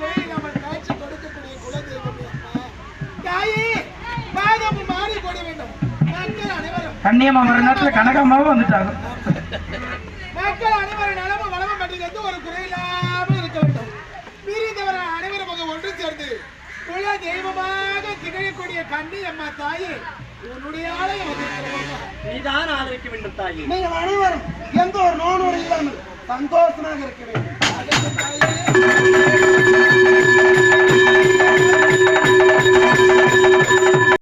கோயில் நம்ம காட்சி கொடுக்கக்கூடிய குலதெய்வம் அம்மா தாயே பாதம் மாறி போட வேண்டும். மக்கள் அனைவரும். கண்ணியம்மா வர நேரத்துல கனகம்மாவும் வந்துட்டாங்க. மக்கள் அனைவரும் நலமும் வளமும் பட்டியலிருந்து ஒரு குறையில்லாமல் இருக்க வேண்டும். பிரிந்தவர் அனைவரும் ஒன்று சேர்ந்து குல தெய்வமாக திகழக்கூடிய கண்ணி அம்மா தாயே உன்னுடைய ஆலயம் நீதான் ஆதரிக்க வேண்டும் தாயே. நீங்கள் அனைவரும் எந்த ஒரு நோனோடு இல்லாமல் சந்தோஷமாக இருக்க வேண்டும்.